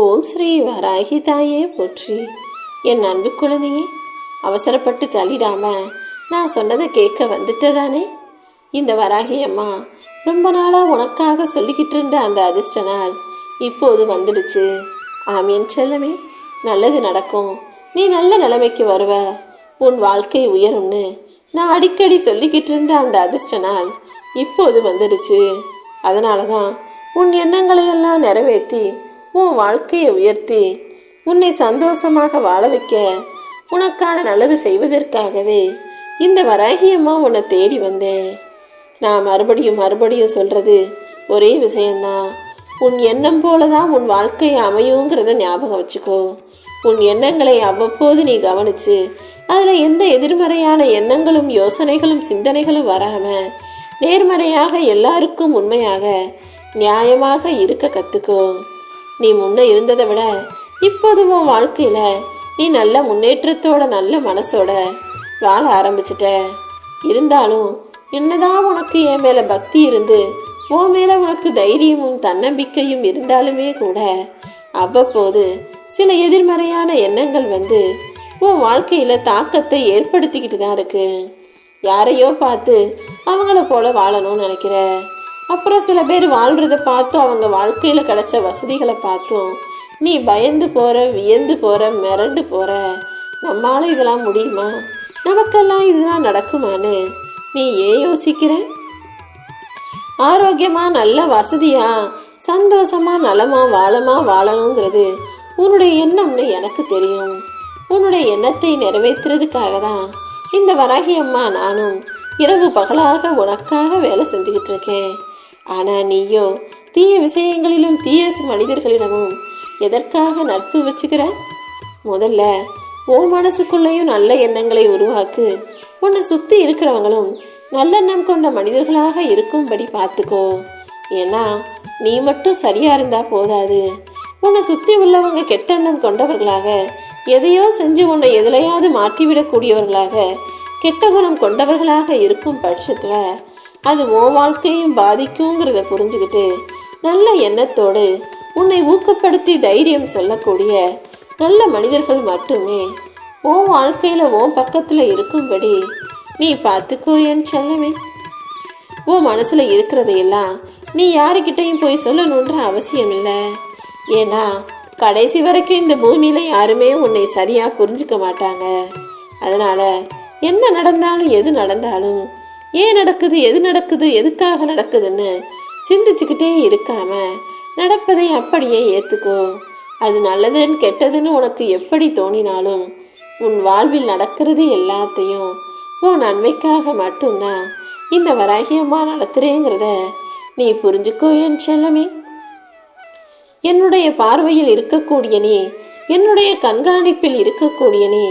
ஓம் ஸ்ரீ வராகி தாயே போற்றி. என் அன்பு குழந்தையே அவசரப்பட்டு தள்ளிடாம நான் சொன்னதை கேட்க வந்துட்டதானே? இந்த வராகி அம்மா ரொம்ப நாளாக உனக்காக சொல்லிக்கிட்டு இருந்த அந்த அதிர்ஷ்ட நாள் இப்போது வந்துடுச்சு. ஆமீன் செல்லமே நல்லது நடக்கும். நீ நல்ல நிலைமைக்கு வருவ. உன் வாழ்க்கை உயரும்னு நான் அடிக்கடி சொல்லிக்கிட்டு இருந்த அந்த அதிர்ஷ்ட நாள் இப்போது வந்துடுச்சு. அதனால தான் உன் எண்ணங்களையெல்லாம் நிறைவேற்றி உன் வாழ்க்கையை உயர்த்தி உன்னை சந்தோஷமாக வாழ வைக்க உனக்கான நல்லது செய்வதற்காகவே இந்த வராகியம்மா உன்னை தேடி வந்தேன். நான் மறுபடியும் மறுபடியும் சொல்கிறது ஒரே விஷயந்தான் உன் எண்ணம் போல தான் உன் வாழ்க்கை அமையுங்கிறத ஞாபகம் வச்சுக்கோ. உன் எண்ணங்களை அவ்வப்போது நீ கவனிச்சு அதில் எந்த எதிர்மறையான எண்ணங்களும் யோசனைகளும் சிந்தனைகளும் வராம நேர்மறையாக எல்லாருக்கும் உண்மையாக நியாயமாக இருக்க கற்றுக்கோ நீ முன்ன இருந்ததை விட இப்போது உன் வாழ்க்கையில நீ நல்ல முன்னேற்றத்தோட நல்ல மனசோட வாழ ஆரம்பிச்சிட்ட. இருந்தாலும் என்னதான் உனக்கு என் மேல பக்தி இருந்து உன் மேல உனக்கு தைரியமும் தன்னம்பிக்கையும் இருந்தாலுமே கூட அவ்வப்போது சில எதிர்மறையான எண்ணங்கள் வந்து உன் வாழ்க்கையில தாக்கத்தை ஏற்படுத்திக்கிட்டு தான் இருக்கு. யாரையோ பார்த்து அவங்கள போல வாழணும்னு நினைக்கிற அப்புறம் சில பேர் வாழ்கிறத பார்த்தும் அவங்க வாழ்க்கையில் கிடைச்ச வசதிகளை பார்த்தும் நீ பயந்து போகிற வியந்து போகிற மிரண்டு போகிற நம்மளால இதெல்லாம் முடியுமா? நமக்கெல்லாம் இதெல்லாம் நடக்குமான்னு நீ ஏன் யோசிக்கிற? ஆரோக்கியமாக நல்ல வசதியாக சந்தோஷமா நலமா வாழமா வாழணுங்கிறது உன்னுடைய எண்ணம்னு எனக்கு தெரியும். உன்னுடைய எண்ணத்தை நிறைவேற்றுறதுக்காக தான் இந்த வராகி அம்மா நானும் இரவு பகலாக உனக்காக வேலை செஞ்சுக்கிட்டு இருக்கேன். ஆனா நீயோ தீய விஷயங்களிலும் தீய மனிதர்களிடமும் எதற்காக நட்பு வச்சுக்கிற முதல்ல உன் மனசுக்குள்ளேயும் நல்ல எண்ணங்களை உருவாக்கு. உன்னை சுத்தி இருக்கிறவங்களும் நல்லெண்ணம் கொண்ட மனிதர்களாக இருக்கும்படி பார்த்துக்கோ. ஏன்னா நீ மட்டும் சரியா இருந்தா போதாது. உன்னை சுத்தி உள்ளவங்க கெட்டெண்ணம் கொண்டவர்களாக எதையோ செஞ்சு உன்னை எதிலையாவது மாற்றிவிடக்கூடியவர்களாக கெட்ட குணம் கொண்டவர்களாக இருக்கும் பட்சத்துல அது உன் வாழ்க்கையும் பாதிக்குங்கிறத புரிஞ்சுக்கிட்டு நல்ல எண்ணத்தோடு உன்னை ஊக்கப்படுத்தி தைரியம் சொல்லக்கூடிய நல்ல மனிதர்கள் மட்டுமே உன் வாழ்க்கையில் உன் பக்கத்தில் இருக்கும்படி நீ பார்த்துக்கோ என் செல்லமே. உன் மனசில் இருக்கிறதையெல்லாம் நீ யாருக்கிட்டையும் போய் சொல்லணுன்ற அவசியம் இல்லை. ஏன்னா கடைசி வரைக்கும் இந்த பூமியில் யாருமே உன்னை சரியாக புரிஞ்சுக்க மாட்டாங்க. அதனால் என்ன நடந்தாலும் எது நடந்தாலும் ஏன் நடக்குது எது நடக்குது எதுக்காக நடக்குதுன்னு சிந்திச்சுக்கிட்டே இருக்காம நடப்பதை அப்படியே ஏற்றுக்கோ அது நல்லதுன்னு கெட்டதுன்னு உனக்கு எப்படி தோணினாலும் உன் வாழ்வில் நடக்கிறது எல்லாத்தையும் உன் நன்மைக்காக மட்டும்தான் இந்த வராகியம்மா நடத்துறேங்கிறத நீ புரிஞ்சுக்கோ என் செல்லமே. என்னுடைய பார்வையில் இருக்கக்கூடிய நீ என்னுடைய கண்காணிப்பில் இருக்கக்கூடிய நீ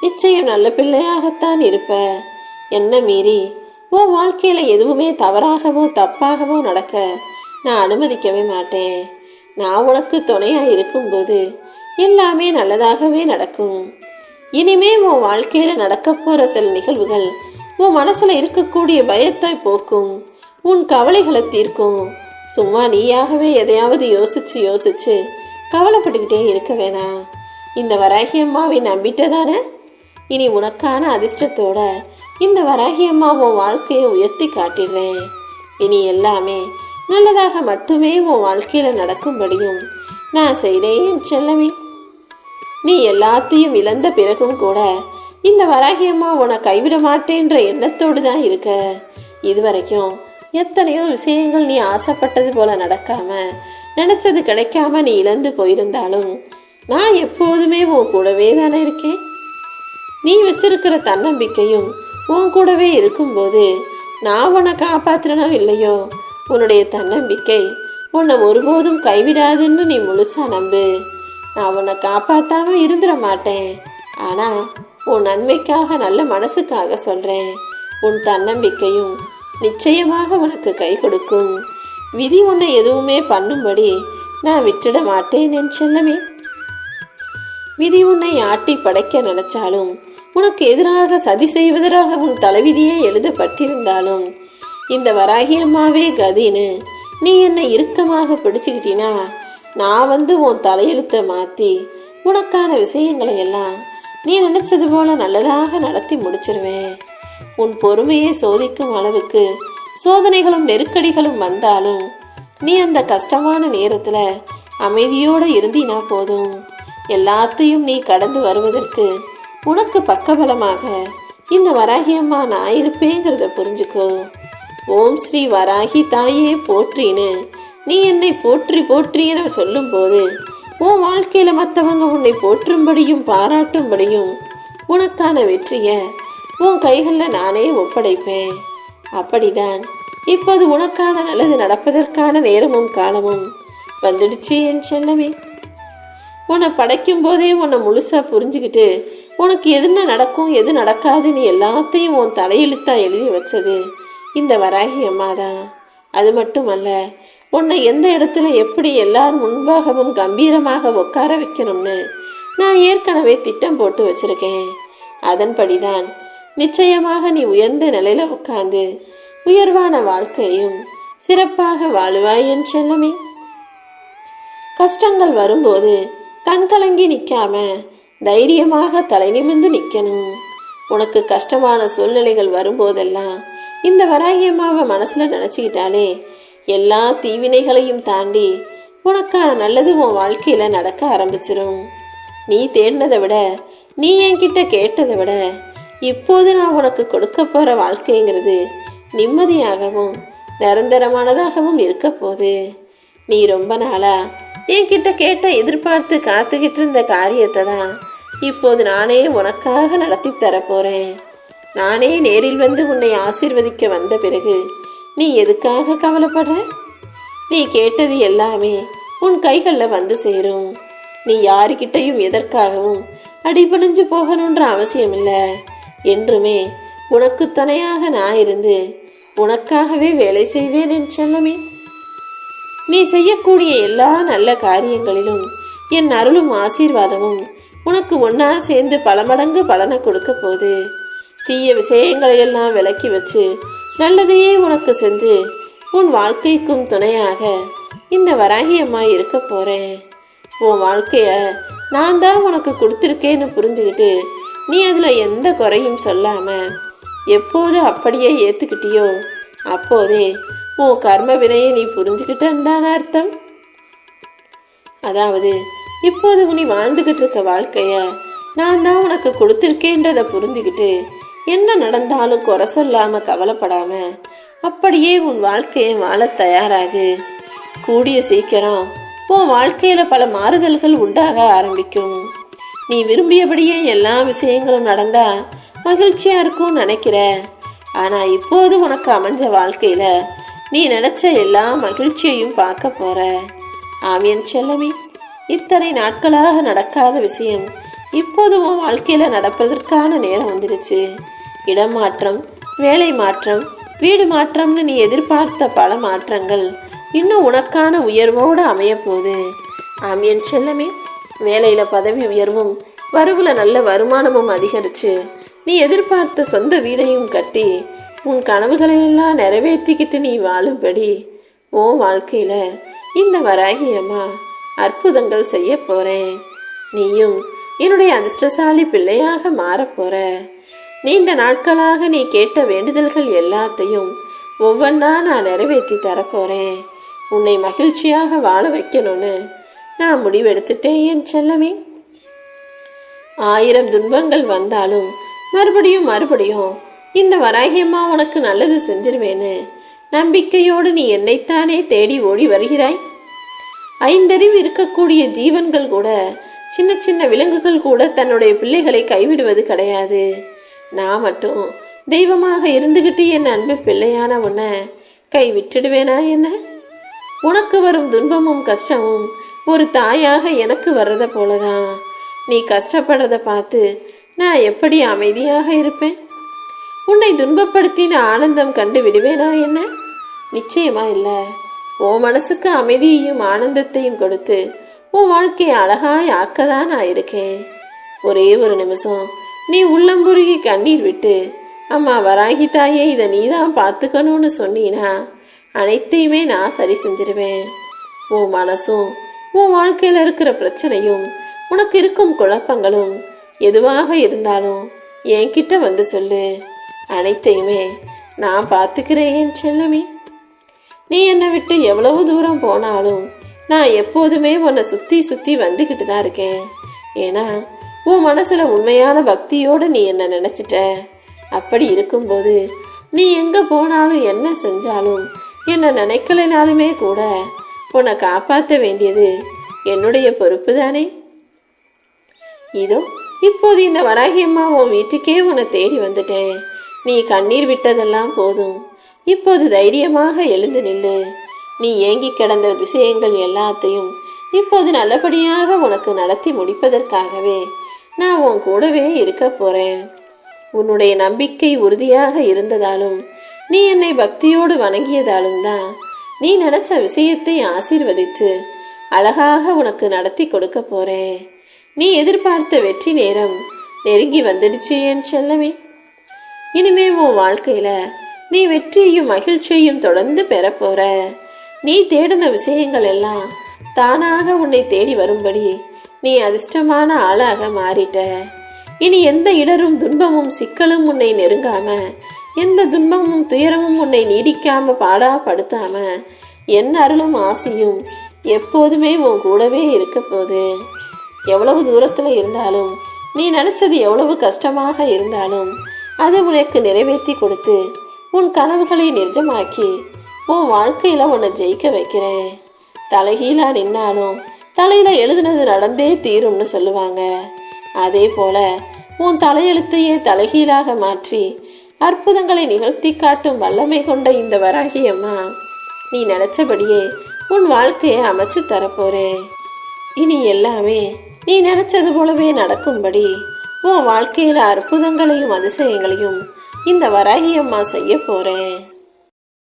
நிச்சயம் நல்ல பிள்ளையாகத்தான் இருப்ப. என்ன மீறி உன் வாழ்க்கையில் எதுவுமே தவறாகவோ தப்பாகவோ நடக்க நான் அனுமதிக்கவே மாட்டேன். நான் உனக்கு துணையாக இருக்கும்போது எல்லாமே நல்லதாகவே நடக்கும். இனிமே உன் வாழ்க்கையில் நடக்க போகிற சில நிகழ்வுகள் உன் மனசில் இருக்கக்கூடிய பயத்தை போக்கும். உன் கவலைகளை தீர்க்கும். சும்மா நீயாகவே எதையாவது யோசிச்சு யோசிச்சு கவலைப்பட்டுக்கிட்டே இருக்க வேணாம். இந்த வராகி அம்மாவை நம்பிட்டதானே? இனி உனக்கான அதிர்ஷ்டத்தோட இந்த வராகி அம்மா உன் வாழ்க்கையை உயர்த்தி காட்டிடுறேன் இனி எல்லாமே நல்லதாக மட்டுமே உன் வாழ்க்கையில் நடக்கும்படியும் நான் செய்கிறேன் என் செல்லமே. நீ எல்லாத்தையும் இழந்த பிறகும் கூட இந்த வராகி அம்மா உன்னை கைவிட மாட்டேன்ற எண்ணத்தோடு தான் இருக்க. இதுவரைக்கும் எத்தனையோ விஷயங்கள் நீ ஆசைப்பட்டது போல நடக்காம நினைச்சது கிடைக்காம நீ இழந்து போயிருந்தாலும் நான் எப்போதுமே உன் கூடவே தானே இருக்கேன். நீ வச்சிருக்கிற தன்னம்பிக்கையும் உன் கூடவே இருக்கும்போது நான் உன்னை காப்பாத்துறனோ இல்லையோ? உன்னுடைய தன்னம்பிக்கை உன்னை ஒருபோதும் கைவிடாதுன்னு நீ முழுசா நம்பு. நான் உன்னை காப்பாற்றாம இருந்துட மாட்டேன். ஆனால் உன் நன்மைக்காக நல்ல மனசுக்காக சொல்கிறேன் உன் தன்னம்பிக்கையும் நிச்சயமாக உனக்கு கை கொடுக்கும். விதி உன்னை எதுவுமே பண்ணும்படி நான் விட்டுட மாட்டேன் என் செல்லமே. விதி உன்னை ஆட்டி படைக்க நினைச்சாலும் உனக்கு எதிராக சதி செய்வதற்காக உன் தலைவிதியே எழுதப்பட்டிருந்தாலும் இந்த வராகி அம்மாவே கதின்னு நீ என்னை இறுக்கமாக பிடிச்சுக்கிட்டினா நான் வந்து உன் தலையெழுத்தை மாற்றி உனக்கான விஷயங்களை எல்லாம் நீ நினைச்சது போல நல்லதாக நடத்தி முடிச்சிருவேன். உன் பொறுமையை சோதிக்கும் அளவுக்கு சோதனைகளும் நெருக்கடிகளும் வந்தாலும் நீ அந்த கஷ்டமான நேரத்தில் அமைதியோடு இருந்தினா போதும். எல்லாத்தையும் நீ கடந்து வருவதற்கு உனக்கு பக்கபலமாக இந்த வராகி அம்மா நான் இருப்பேங்கிறத புரிஞ்சுக்கோ. ஓம் ஸ்ரீ வராகி தாயே போற்றின்னு நீ என்னை போற்றி போற்றின்னு சொல்லும்போது உன் வாழ்க்கையில மற்றவங்க உன்னை போற்றும்படியும் பாராட்டும்படியும் உனக்கான வெற்றியை உன் கைகளில் நானே ஒப்படைப்பேன். அப்படிதான் இப்போது உனக்கான நல்லது நடப்பதற்கான நேரமும் காலமும் வந்துடுச்சு என் செல்லமே. உன்னை படைக்கும் போதே உன்னை முழுசா புரிஞ்சுக்கிட்டு உனக்கு எதுன நடக்கும் எது நடக்காதுன்னு எல்லாத்தையும் உன் தலையெழுத்தா எழுதி வச்சது. இந்த வராகி அம்மா தான் அது மட்டுமல்ல உன்னை எந்த இடத்துல எப்படி எல்லாரும் முன்பாகவும் கம்பீரமாக உட்கார வைக்கணும்னு நான் ஏற்கனவே திட்டம் போட்டு வச்சிருக்கேன். அதன்படிதான் நிச்சயமாக நீ உயர்ந்த நிலையில உட்கார்ந்து உயர்வான வாழ்க்கையும் சிறப்பாக வாழுவாய் என் செல்லமே. கஷ்டங்கள் வரும்போது கண்கலங்கி நிற்காம தைரியமாக தலை நிமிர்ந்து நிற்கணும் உனக்கு கஷ்டமான சூழ்நிலைகள் வரும்போதெல்லாம் இந்த வராகியம்மாவை மனசில் நினச்சிக்கிட்டாலே எல்லா தீவினைகளையும் தாண்டி உனக்கான நல்லது உன் வாழ்க்கையில் நடக்க ஆரம்பிச்சிடும் நீ தேடினதை விட நீ என்கிட்ட கேட்டதை விட இப்போது நான் உனக்கு கொடுக்க போகிற வாழ்க்கைங்கிறது நிம்மதியாகவும் நிரந்தரமானதாகவும் இருக்க போகுது. நீ ரொம்ப நாளா என்கிட்ட கேட்ட எதிர்பார்த்து காத்துக்கிட்டு இருந்த காரியத்தை தான் இப்போது நானே உனக்காக நடத்தி தரப்போறேன். நானே நேரில் வந்து உன்னை ஆசிர்வதிக்க வந்த பிறகு நீ எதுக்காக கவலைப்படுற? நீ கேட்டது எல்லாமே உன் கைகளில் வந்து சேரும். நீ யாருக்கிட்டையும் எதற்காகவும் அடிபணிஞ்சு போகணுன்ற அவசியம் இல்லை என்றுமே உனக்கு துணையாக நான் இருந்து உனக்காகவே வேலை செய்வேன் என் செல்லமே. நீ செய்யக்கூடிய எல்லா நல்ல காரியங்களிலும் என் அருளும் ஆசீர்வாதமும் உனக்கு ஒன்னா சேர்ந்து பல மடங்கு பலனை கொடுக்க போகுது. தீய விஷயங்களை எல்லாம் விலக்கி வச்சு நல்லதையே உனக்கு செஞ்சு உன் வாழ்க்கைக்கும் துணையாக இந்த வராகியம்மா இருக்க போறேன். உன் வாழ்க்கைய நான் தான் உனக்கு கொடுத்துருக்கேன்னு புரிஞ்சுக்கிட்டு நீ அதில் எந்த குறையும் சொல்லாம எப்போது அப்படியே ஏற்றுக்கிட்டியோ அப்போதே உன் கர்ம வினையை நீ புரிஞ்சுக்கிட்டன்னு தானே அர்த்தம்? அதாவது இப்போது நீ வாழ்ந்துகிட்டு இருக்க வாழ்க்கைய நான் தான் உனக்கு கொடுத்துருக்கேன்றதை புரிஞ்சுக்கிட்டு என்ன நடந்தாலும் குறை சொல்லாம கவலைப்படாம அப்படியே உன் வாழ்க்கையை வாழ தயாராகு. கூடிய சீக்கிரம் உன் வாழ்க்கையில பல மாறுதல்கள் உண்டாக ஆரம்பிக்கும். நீ விரும்பியபடியே எல்லா விஷயங்களும் நடந்தா மகிழ்ச்சியா இருக்கும்னு நினைக்கிற. ஆனா இப்போது உனக்கு அமைஞ்ச வாழ்க்கையில நீ நினைச்ச எல்லா மகிழ்ச்சியையும் பார்க்க போற. ஆமியன் செல்லமே. இத்தனை நாட்களாக நடக்காத விஷயம். இப்போது உன் வாழ்க்கையில் நடப்பதற்கான நேரம் வந்துடுச்சு இடம் மாற்றம் வேலை மாற்றம் வீடு மாற்றம்னு நீ எதிர்பார்த்த பல மாற்றங்கள் இன்னும் உனக்கான உயர்வோடு அமைய போகுது. ஆமியன் செல்லமே வேலையில் பதவி உயர்வும் வரவுல நல்ல வருமானமும் அதிகரிச்சு நீ எதிர்பார்த்த சொந்த வீடையும் கட்டி உன் கனவுகளையெல்லாம் நிறைவேற்றிக்கிட்டு நீ வாழும்படி. ஓ வாழ்க்கையில் இந்த வராகி அம்மா அற்புதங்கள் செய்ய போறேன். நீயும் என்னுடைய அதிர்ஷ்டசாலி பிள்ளையாக மாறப்போற நீண்ட நாட்களாக நீ கேட்ட வேண்டுதல்கள் எல்லாத்தையும் ஒவ்வொன்றா நான் நிறைவேற்றி தரப்போறேன் உன்னை மகிழ்ச்சியாக வாழ வைக்கணும்னு நான் முடிவெடுத்துட்டேன் என் செல்லமே. ஆயிரம் துன்பங்கள் வந்தாலும் மறுபடியும் மறுபடியும் இந்த வராகியம்மா உனக்கு நல்லது செஞ்சிருவேன்னு நம்பிக்கையோடு நீ என்னைத்தானே தேடி ஓடி வருகிறாய்? ஐந்தறிவு இருக்கக்கூடிய ஜீவன்கள் கூட சின்ன சின்ன விலங்குகள் கூட தன்னுடைய பிள்ளைகளை கைவிடுவது கிடையாது. நான் மட்டும் தெய்வமாக இருந்துகிட்டு என் அன்பு பிள்ளையான உன்னை கை விட்டுடுவேனா என்ன? உனக்கு வரும் துன்பமும் கஷ்டமும் ஒரு தாயாக எனக்கு வர்றத போலதான். நீ கஷ்டப்படுறத பார்த்து நான் எப்படி அமைதியாக இருப்பேன்? உன்னை துன்பப்படுத்தின ஆனந்தம் கண்டு விடுவேனா என்ன? நிச்சயமா இல்லை. உன் மனசுக்கு அமைதியையும் ஆனந்தத்தையும் கொடுத்து உன் வாழ்க்கையை அழகாய் ஆக்கதான் நான் இருக்கேன் ஒரே ஒரு நிமிஷம் நீ உள்ளம்புருகி கண்ணீர் விட்டு அம்மா வராகி தாயே இதை நீ தான் பார்த்துக்கணும்னு சொன்னீனா? அனைத்தையுமே நான் சரி செஞ்சிருவேன். உன் மனசும் உன் வாழ்க்கையில் இருக்கிற பிரச்சனையும் உனக்கு இருக்கும் குழப்பங்களும் எதுவாக இருந்தாலும் என்கிட்ட வந்து சொல்லு. அனைத்தையுமே நான் பார்த்துக்கிறேன் செல்லமே. நீ என்னை விட்டு எவ்வளவு தூரம் போனாலும் நான் எப்போதுமே உன்னை சுற்றி சுற்றி வந்துக்கிட்டு தான் இருக்கேன். ஏன்னா உன் மனசில் உண்மையான பக்தியோடு நீ என்னை நினச்சிட்ட. அப்படி இருக்கும்போது நீ எங்கே போனாலும் என்ன செஞ்சாலும் என்னை நினைக்கலைனாலுமே கூட உன்னை காப்பாற்ற வேண்டியது என்னுடைய பொறுப்பு தானே? இதோ இப்போது இந்த வராகி அம்மா உன் வீட்டுக்கே உன்னை தேடி வந்துட்டேன். நீ கண்ணீர் விட்டதெல்லாம் போதும். இப்போது தைரியமாக எழுந்து நில்லு. நீ ஏங்கி கிடந்த விஷயங்கள் எல்லாத்தையும் இப்போது நல்லபடியாக உனக்கு நடத்தி முடிப்பதற்காகவே நான் உன் கூடவே இருக்க போறேன். உன்னுடைய நம்பிக்கை உறுதியாக இருந்ததாலும் நீ என்னை பக்தியோடு வணங்கியதாலும் தான் நீ நினைச்ச விஷயத்தை ஆசீர்வதித்து அழகாக உனக்கு நடத்தி கொடுக்க போறேன். நீ எதிர்பார்த்த வெற்றி நேரம் நெருங்கி வந்துடுச்சு என் செல்லமே. இனிமே உன் வாழ்க்கையில நீ வெற்றியையும் மகிழ்ச்சியையும் தொடர்ந்து பெறப்போற. நீ தேடின விஷயங்கள் எல்லாம் தானாக உன்னை தேடி வரும்படி நீ அதிர்ஷ்டமான ஆளாக மாறிட்ட. இனி எந்த இடரும் துன்பமும் சிக்கலும் உன்னை நெருங்காம எந்த துன்பமும் துயரமும் உன்னை நீடிக்காம பாடாப்படுத்தாம என் அருளும் ஆசையும் எப்போதுமே உன் கூடவே இருக்க போது எவ்வளவு தூரத்தில் இருந்தாலும் நீ நினைச்சது எவ்வளவு கஷ்டமாக இருந்தாலும் அதை உனக்கு நிறைவேற்றி கொடுத்து உன் கனவுகளை நிஜமாக்கி உன் வாழ்க்கையில உன்னை ஜெயிக்க வைக்கிறேன். தலைகீழா நின்னாலும் தலையில எழுதுனது நடந்தே தீரும்னு சொல்லுவாங்க. அதே போல உன் தலையெழுத்தையே தலைகீழாக மாற்றி அற்புதங்களை நிகழ்த்தி காட்டும் வல்லமை கொண்ட இந்த வராகி அம்மா நீ நினைச்சபடியே உன் வாழ்க்கையை அமைச்சு தரப்போறேன். இனி எல்லாமே நீ நினைச்சது போலவே நடக்கும்படி உன் வாழ்க்கையில அற்புதங்களையும் அதிசயங்களையும் இந்த வராகி அம்மா செய்ய போகிறேன்